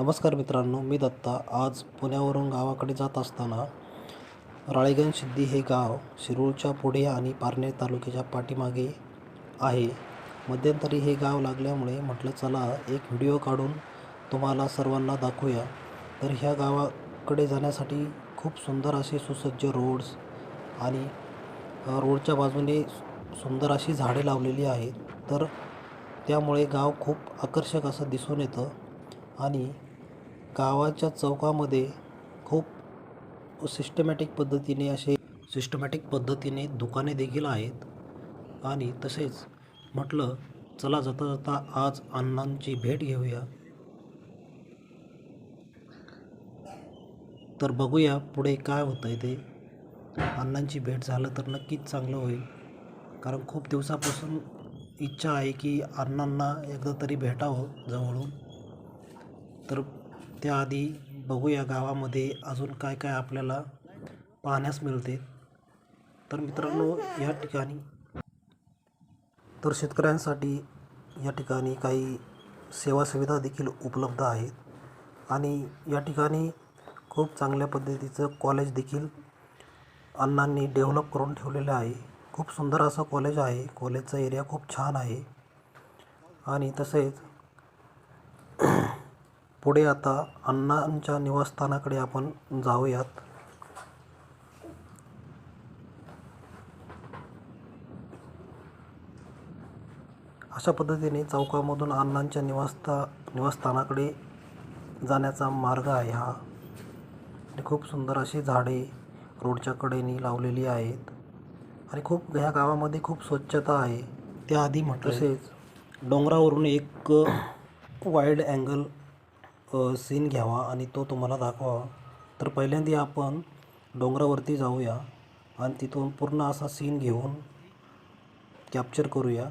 नमस्कार मित्रांनो मी दत्ता. आज पुण्यावरून गावाकडे जात असताना राळेगण सिद्धी हे गाव शिरूरच्या पुढे आणि पारनेर तालुक्याच्या पाठीमागे आहे. मध्यंतरी हे गाव लागल्यामुळे म्हटलं चला एक व्हिडिओ काढून तुम्हाला सर्वांना दाखवूया. तर ह्या गावाकडे जाण्यासाठी खूप सुंदर असे सुसज्ज रोड्स आणि रोडच्या बाजूने सुंदर अशी झाडे लावलेली आहेत. तर त्यामुळे गाव खूप आकर्षक असं दिसून येतं आणि गावाच्या चौकामध्ये खूप सिस्टमॅटिक पद्धतीने असे सिस्टमॅटिक पद्धतीने दुकाने देखील आहेत. आणि तसेच म्हटलं चला जाता जाता आज अण्णांची भेट घेऊया. तर बघूया पुढे काय होतं आहे ते. अण्णांची भेट झालं तर नक्कीच चांगलं होईल. कारण खूप दिवसापासून इच्छा आहे की अण्णांना एकदा तरी भेटावं जवळून. तर त्याआधी बघूया गावामध्ये अजून काय काय आपल्याला पाहण्यास मिळते. तर मित्रांनो या ठिकाणी तर शेतकऱ्यांसाठी या ठिकाणी काही सेवा सुविधा देखील उपलब्ध आहेत. आणि या ठिकाणी खूप चांगल्या पद्धतीचं कॉलेज देखील अण्णांनी डेव्हलप करून ठेवलेलं आहे. खूप सुंदर असं कॉलेज आहे. कॉलेजचा एरिया खूप छान आहे. आणि तसेच पुढे आता अण्णांच्या निवासस्थानाकडे आपण जाऊयात. अशा पद्धतीने चौकामधून अण्णांच्या निवासस्था निवासस्थानाकडे जाण्याचा मार्ग आहे हा. आणि खूप सुंदर अशी झाडे रोडच्या कडेने लावलेली आहेत. आणि खूप ह्या गावामध्ये खूप स्वच्छता आहे. त्याआधी म्हटलं तसेच डोंगरावरून एक वाईड अँगल सीन घ्यावा आणि तो तुम्हाला दाखवावा तर पहिल्यांदा आपण डोंगरावरती जाऊया आणि तिथून पूर्ण असा सीन घेऊन कॅप्चर करूया.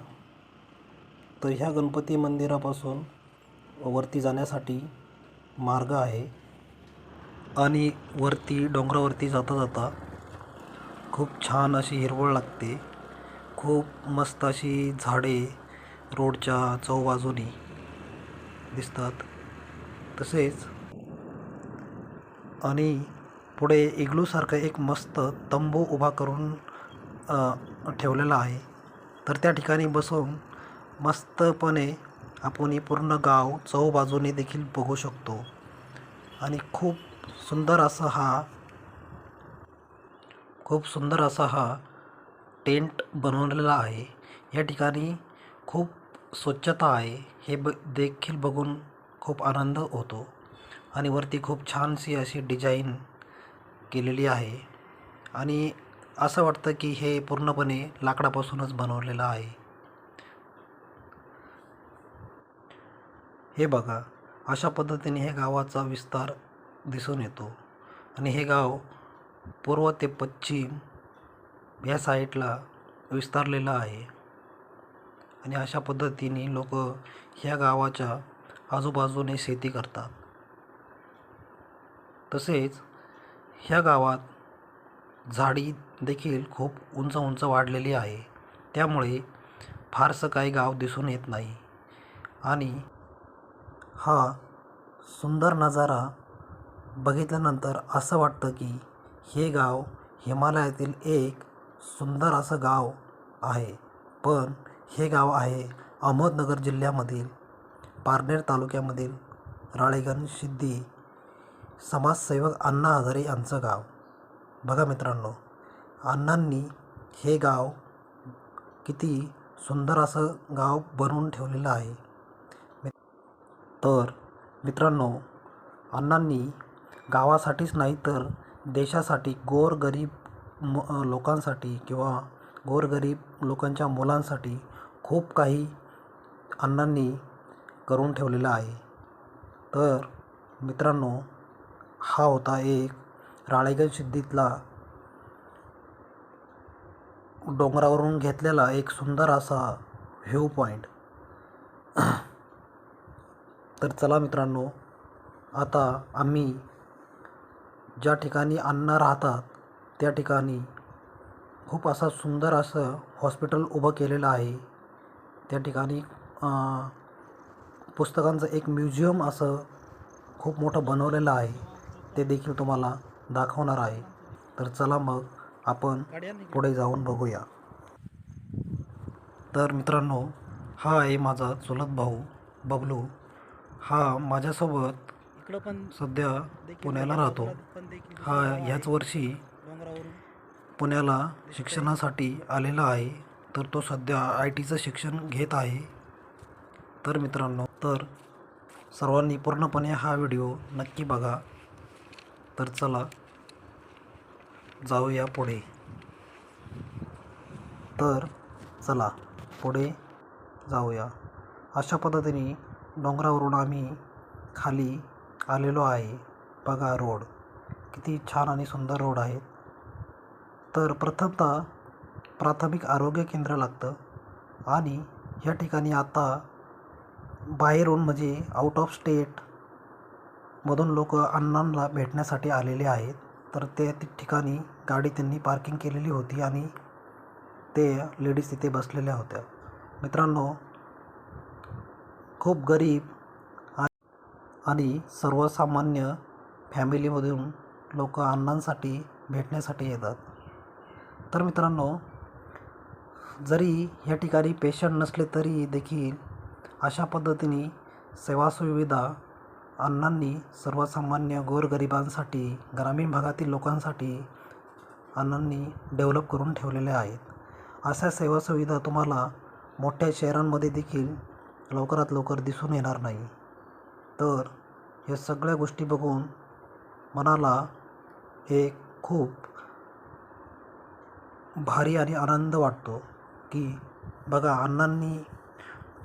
तर ह्या गणपती मंदिरापासून वरती जाण्यासाठी मार्ग आहे आणि वरती डोंगरावरती जाता जाता खूप छान अशी हिरवळ लागते. खूप मस्त अशी झाडे रोडच्या चौबाजूनी दिसतात. तसेच आणि पुढे इग्लूसारखं एक मस्त तंबू उभा करून ठेवलेला आहे. तर त्या ठिकाणी बसून मस्तपणे आपण हे पूर्ण गाव चौबाजूने देखील बघू शकतो. आणि खूप सुंदर असा हा खूप सुंदर असा हा टेंट बनवलेला आहे. या ठिकाणी खूप स्वच्छता आहे. हे ब देखील बघून खूप आनंद होतो आणि वरती खूप छानशी अशी डिझाईन केलेली आहे. आणि असं वाटतं की हे पूर्णपणे लाकडापासूनच बनवलेलं आहे. हे बघा अशा पद्धतीने हे गावाचा विस्तार दिसून येतो. आणि हे गाव पूर्व ते पश्चिम या साईडला विस्तारलेलं आहे. आणि अशा पद्धतीने लोक ह्या गावाच्या आजूबाजूने शेती करतात. तसेच ह्या गावात झाडी देखील खूप उंच उंच वाढलेली आहे. त्यामुळे फारसं काही गाव दिसून येत नाही. आणि हा सुंदर नजारा बघितल्यानंतर असं वाटतं की हे गाव हिमालयातील एक सुंदर असं गाव आहे. पण हे गाव आहे अहमदनगर जिल्ह्यामधील पारनेर तालुक्यामधील राळेगण सिद्धी समाजसेवक अण्णा हजारे यांचं गाव. बघा मित्रांनो अण्णांनी हे गाव किती सुंदर असं गाव बनवून ठेवलेलं आहे. तर मित्रांनो अण्णांनी गावासाठीच नाही तर देशासाठी गोरगरीब म लोकांसाठी किंवा गोरगरीब लोकांच्या मुलांसाठी खूप काही अण्णांनी करून ठेवलेला आहे. तर मित्रांनो हा होता एक राळेगण सिद्धीतला डोंगरावरून घेतलेला एक सुंदर असा व्ह्यू पॉईंट तर चला मित्रांनो आता आम्ही ज्या ठिकाणी अण्णा राहतात त्या ठिकाणी खूप असा सुंदर असं हॉस्पिटल उभं केलेलं आहे. त्या ठिकाणी पुस्तकांचं एक म्युझियम असं खूप मोठं बनवलेलं आहे. ते देखील तुम्हाला दाखवणार आहे. तर चला मग आपण पुढे जाऊन बघूया. तर मित्रांनो हा आहे माझा चुलत भाऊ बबलू. हा माझ्यासोबत इकडं पण सध्या पुण्याला राहतो. हा ह्याच वर्षी पुण्याला शिक्षणासाठी आलेला आहे. तर तो सध्या आय टीचं शिक्षण घेत आहे. तर मित्रांनो तर सर्वांनी पूर्णपणे हा व्हिडिओ नक्की बघा. तर चला जाऊया पुढे. तर चला पुढे जाऊया. अशा पद्धतीने डोंगरावरून आम्ही खाली आलेलो आहे. बघा रोड किती छान आणि सुंदर रोड आहेत तर प्रथमतः प्राथमिक आरोग्य केंद्र लागतं आणि या ठिकाणी आता बाहेरून म्हणजे आउट ऑफ स्टेटमधून लोक अण्णांना भेटण्यासाठी आलेले आहेत. तर ते ति- ठिकाणी गाडी त्यांनी पार्किंग केलेली होती आणि ते लेडीज तिथे बसलेल्या होत्या. मित्रांनो खूप गरीब आणि सर्वसामान्य फॅमिलीमधून लोक अण्णांसाठी भेटण्यासाठी येतात. तर मित्रांनो जरी या ठिकाणी पेशंट नसले तरी देखील अशा पद्धतीने सेवासुविधा अण्णांनी सर्वसामान्य गोरगरिबांसाठी ग्रामीण भागातील लोकांसाठी अण्णांनी डेव्हलप करून ठेवलेल्या आहेत. अशा सेवासुविधा तुम्हाला मोठ्या शहरांमध्ये देखील लवकरात लवकर दिसून येणार नाही. तर या सगळ्या गोष्टी बघून मनाला हे खूप भारी आणि आनंद वाटतो की बघा अण्णांनी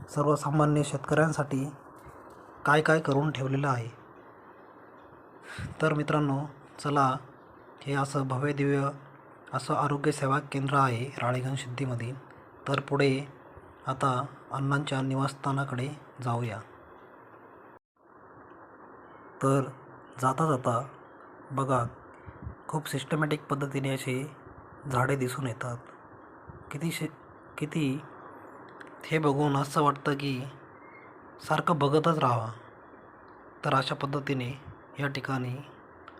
सर्वसामान्य शेतकऱ्यांसाठी काय काय करून ठेवलेलं आहे? तर मित्रांनो चला हे असं भव्य दिव्य असं आरोग्य सेवा केंद्र आहे राळेगण सिद्धीमध्ये तर पुढे आता अण्णांच्या निवासस्थानाकडे जाऊया. तर जाता जाता बघा खूप सिस्टमॅटिक पद्धतीने असे झाडे दिसून येतात. किती शे किती हे बघून असं वाटतं की सारखं बघतच राहावं. तर अशा पद्धतीने या ठिकाणी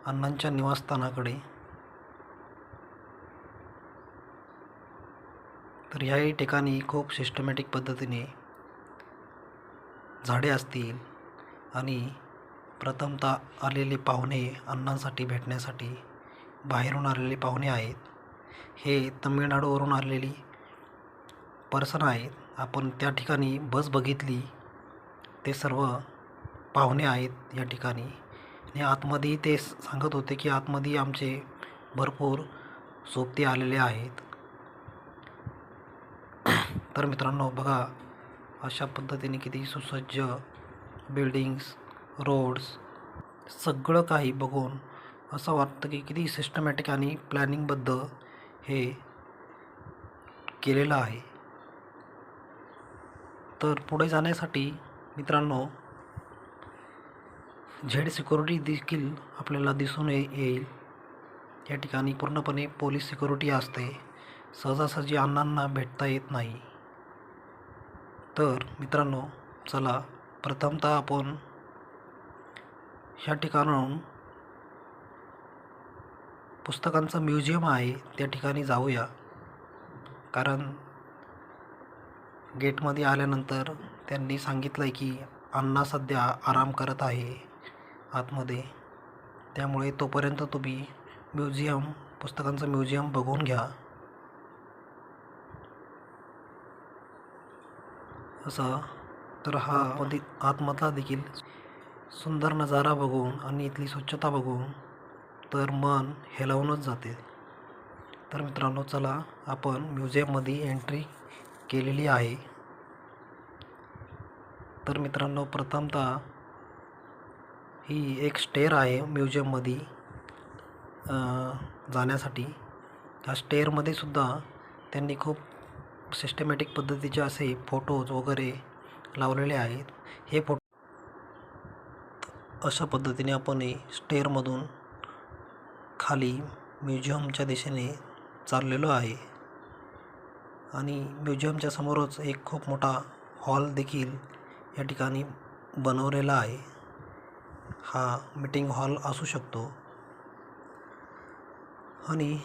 अण्णांच्या निवासस्थानाकडे तर याही ठिकाणी खूप सिस्टमॅटिक पद्धतीने झाडे असतील आणि प्रथमतः आलेले पाहुणे अण्णांसाठी भेटण्यासाठी बाहेरून आलेले पाहुणे आहेत. हे तमिळनाडूवरून आलेली पर्सन आहेत. आपण त्या ठिकाणी बस बघितली ते सर्व पाहुणे आहेत या ठिकाणी. आणि आतमध्ये ते सांगत होते की आतमध्ये आमचे भरपूर सोबते आलेले आहेत. तर मित्रांनो बघा अशा पद्धतीने किती सुसज्ज बिल्डिंग्स रोड्स सगळं काही बघून असं वाटतं की किती सिस्टमॅटिक आणि प्लॅनिंगबद्ध हे केलेलं आहे. तर पुढे जाण्यासाठी मित्रांनो झेड सिक्युरिटी देखील आपल्याला दिसून येईल. या ठिकाणी पूर्णपणे पोलीस सिक्युरिटी असते. सहजासहजी अण्णांना भेटता येत नाही. तर मित्रांनो चला प्रथमतः आपण ह्या ठिकाणाहून पुस्तकांचं म्युझियम आहे त्या ठिकाणी जाऊया. कारण गेटमध्ये आल्यानंतर त्यांनी सांगितलं आहे की अण्णा सध्या आराम करत आहे आतमध्ये. त्यामुळे तोपर्यंत तुम्ही म्युझियम पुस्तकांचं म्युझियम बघून घ्या. असं. तर हा मध्ये आतमधला देखील सुंदर नजारा बघून आणि इथली स्वच्छता बघून तर मन हेलावूनच जाते. तर मित्रांनो चला आपण म्युझियममध्ये एंट्री केलेली आहे. तर मित्रांनो प्रथमतः ही एक स्टेअर आहे म्युझियममध्ये जाण्यासाठी. त्या स्टेअरमध्ये सुद्धा त्यांनी खूप सिस्टमॅटिक पद्धतीचे असे फोटोज वगैरे लावलेले आहेत. हे फोटो अशा पद्धतीने आपण हे स्टेअरमधून खाली म्युझियमच्या दिशेने चाललेलो आहे. आणि म्युझियमच्या समोरच एक खूप मोठा हॉल देखील या ठिकाणी बनवलेला आहे. हा मीटिंग हॉल असू शकतो. आणि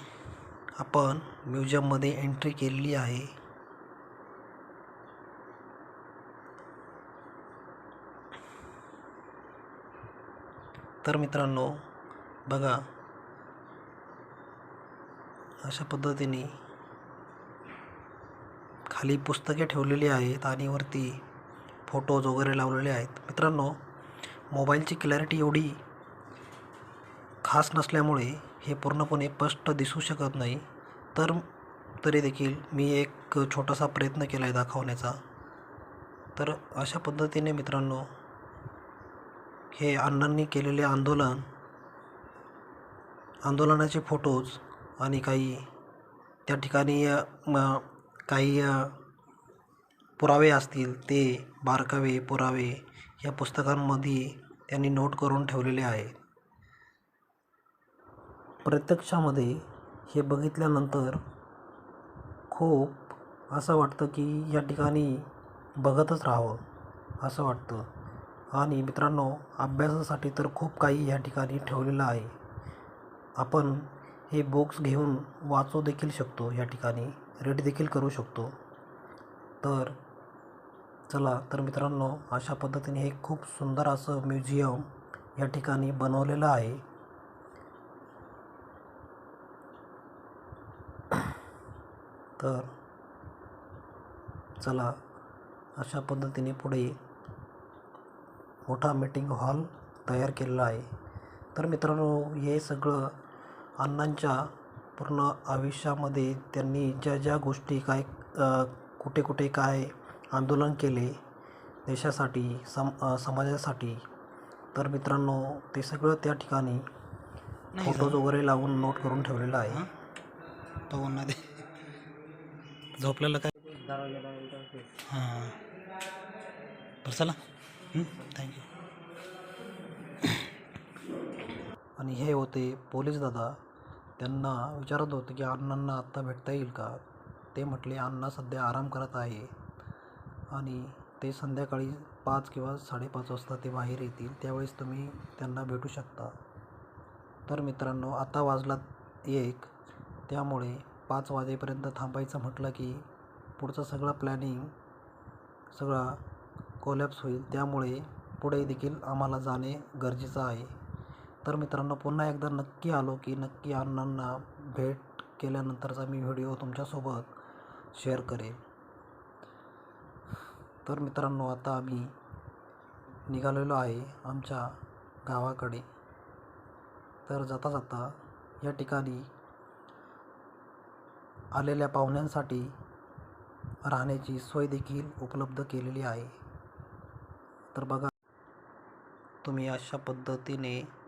आपण म्युझियममध्ये एंट्री केलेली आहे. तर मित्रांनो बघा अशा पद्धतीने खाली पुस्तके ठेवलेली आहेत आणि वरती फोटोज वगैरे लावलेले आहेत. मित्रांनो मोबाईलची क्लॅरिटी एवढी खास नसल्यामुळे हे पूर्णपणे स्पष्ट दिसू शकत नाही. तर तरी देखील मी एक छोटासा प्रयत्न केला आहे दाखवण्याचा. तर अशा पद्धतीने मित्रांनो हे अण्णांनी केलेले आंदोलन आंदोलनाचे फोटोज आणि काही त्या ठिकाणी काही पुरावे असतील ते बारकावे पुरावे या पुस्तकांमध्ये त्यांनी नोट करून ठेवलेले आहे प्रत्यक्षामध्ये हे बघितल्यानंतर खूप असं वाटतं की या ठिकाणी बघतच राहावं असं वाटतं. आणि मित्रांनो अभ्यासासाठी तर खूप काही या ठिकाणी ठेवलेलं आहे. आपण हे बुक्स घेऊन वाचू देखील शकतो या ठिकाणी. रेट देखील करू शकतो. तर चला तर मित्रांनो अशा पद्धतीने हे खूप सुंदर असं म्युझियम या ठिकाणी बनवलेलं आहे. तर चला अशा पद्धतीने पुढे मोठा मीटिंग हॉल तयार केलेला आहे. तर मित्रांनो हे सगळं अण्णांच्या पूर्ण आयुष्यामध्ये त्यांनी ज्या ज्या गोष्टी काय कुठे कुठे काय आंदोलन केले देशासाठी सम समाजासाठी तर मित्रांनो ते सगळं त्या ठिकाणी फोटोज वगैरे लावून नोट करून ठेवलेलं आहे. तो दे. झोपलेलं काय? हां. बरं चला. थँक्यू आणि हे होते पोलीस दादा. त्यांना विचारत होतो की अण्णांना आत्ता भेटता येईल का? ते म्हटले अण्णा सध्या आराम करत आहे आणि ते संध्याकाळी पाच किंवा साडेपाच वाजता ते बाहेर येतील. त्यावेळेस तुम्ही त्यांना भेटू शकता. तर मित्रांनो आता वाजलात एक. त्यामुळे पाच वाजेपर्यंत थांबायचं म्हटलं की पुढचं सगळं प्लॅनिंग सगळा कोलॅप्स होईल. त्यामुळे पुढे देखील आम्हाला जाणे गरजेचं आहे. तर मित्रांनो पुन्हा एकदा नक्की आलो की नक्की अण्णांना भेट केल्यानंतरचा मी व्हिडिओ तुमच्यासोबत शेअर करेन. तर मित्रांनो आता आम्ही निघालेलो आहे आमच्या गावाकडे. तर जाता जाता या ठिकाणी आलेल्या पाहुण्यांसाठी राहण्याची सोय देखील उपलब्ध केलेली आहे. तर बघा तुम्ही अशा पद्धतीने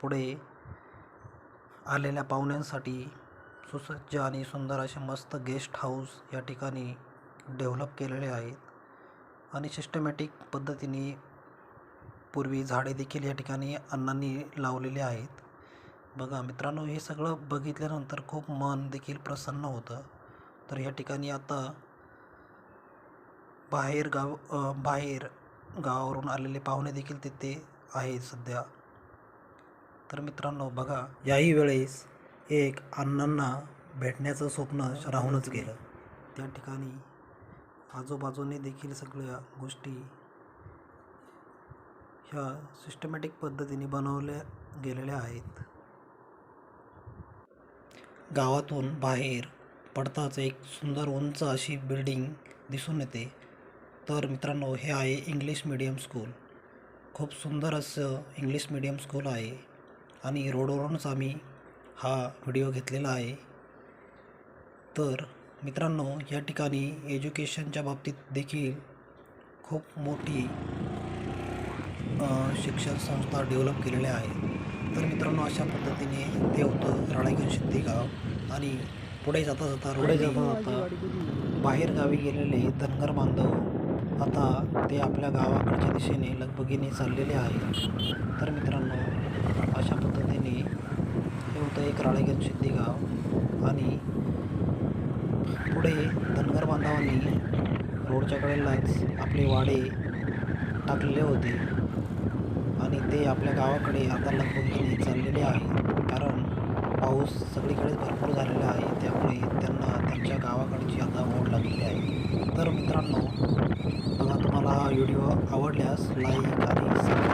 पुढे आलेल्या पाहुण्यांसाठी सुसज्ज आणि सुंदर असे मस्त गेस्ट हाऊस या ठिकाणी डेव्हलप केलेले आहेत. आणि सिस्टमॅटिक पद्धतीने पूर्वी झाडे देखील या ठिकाणी अण्णांनी लावलेले आहेत. बघा मित्रांनो हे सगळं बघितल्यानंतर खूप मन देखील प्रसन्न होतं. तर या ठिकाणी आता बाहेर गाव बाहेर गावावरून आलेले पाहुणे देखील तिथे आहेत सध्या. तर मित्रांनो बघा याही वेळेस एक अण्णांना भेटण्याचं स्वप्न राहूनच गेलं. त्या ठिकाणी आजूबाजूने देखील सगळ्या गोष्टी ह्या सिस्टमॅटिक पद्धतीने बनवल्या गेलेल्या आहेत. गावातून बाहेर पडताच एक सुंदर उंच अशी बिल्डिंग दिसून येते. तर मित्रांनो हे आहे इंग्लिश मीडियम स्कूल खूप सुंदर असं इंग्लिश मीडियम स्कूल आहे. आणि रोडवरूनच आम्ही हा व्हिडिओ घेतलेला आहे. तर मित्रांनो या ठिकाणी एज्युकेशनच्या बाबतीत देखील खूप मोठी शिक्षण संस्था डेव्हलप केलेल्या आहेत. तर मित्रांनो अशा पद्धतीने ते होतं राळेगण सिद्धी गाव आणि पुढे जाता जाता पुढे जाता जाता बाहेर गावी गेलेले धनगर बांधव आता ते आपल्या गावाकडच्या दिशेने लगबगीने चाललेले आहेत. तर मित्रांनो अशा पद्धतीने हे होतं एक राळेगण सिद्धी गाव आणि पुढे धनगर बांधवांनी रोडच्या कडेलाच आपले वाडे टाकलेले होते आणि ते आपल्या गावाकडे आता लगबगीने चाललेले आहे. कारण पाऊस सगळीकडेच भरपूर झालेला आहे त्यामुळे त्यांना त्यांच्या गावाकडची आता ओढ लागलेली आहे. तर मित्रांनो मला तुम्हाला हा व्हिडिओ आवडल्यास लाईक